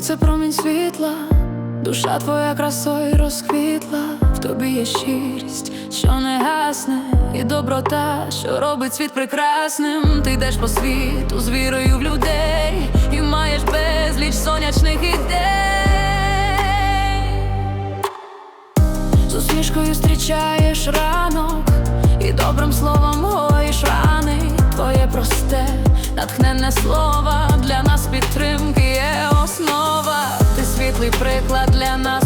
Ти це промінь світла, душа твоя красою розквітла, в тобі є щирість, що не гасне, і доброта, що робить світ прекрасним. Ти йдеш по світу з вірою в людей, і маєш безліч сонячних ідей. З усмішкою зустрічаєш ранок і добрим словом гоїш рани. Твоє просте, натхненне слово Приклад для нас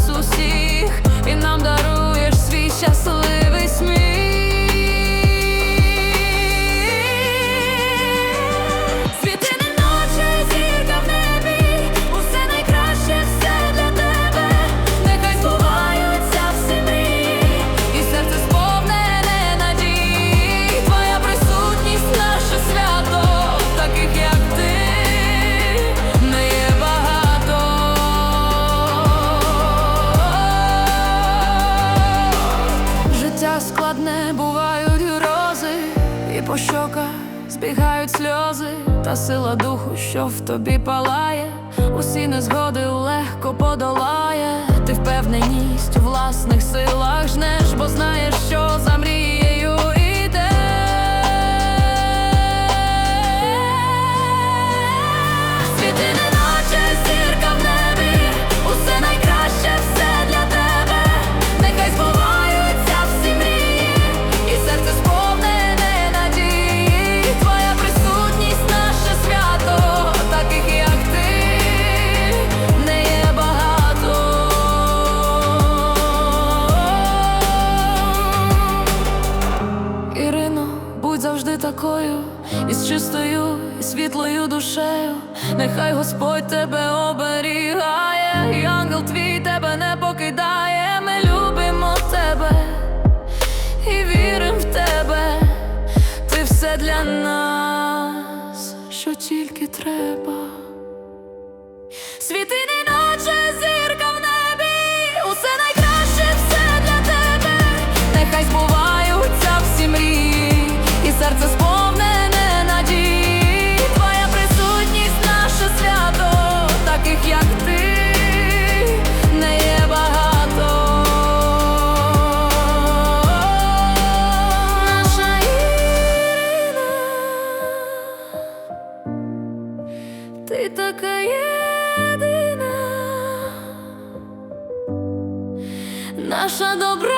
по щоках збігають сльози, та сила духу, що в тобі палає, усі незгоди легко подолає. Ти впевненість у власних силах жнеш, такою, із чистою і світлою душею. Нехай Господь тебе оберігає, і ангел твій тебе не покидає. Ми любимо тебе і віримо в тебе. Ти все для нас, що тільки треба. Світи ти така єдина, наша добра.